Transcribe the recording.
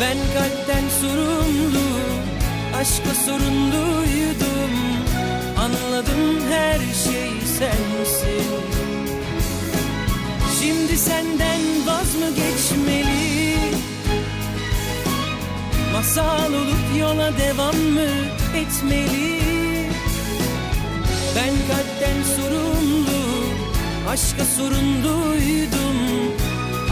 Ben kalpten sorumlu Aşka sorumluydum Anladım her şey sensin. Şimdi senden vaz mı geçmeli? Masal olup yola devam mı etmeli? Ben kalpten sorumlu Aşka sorumluydum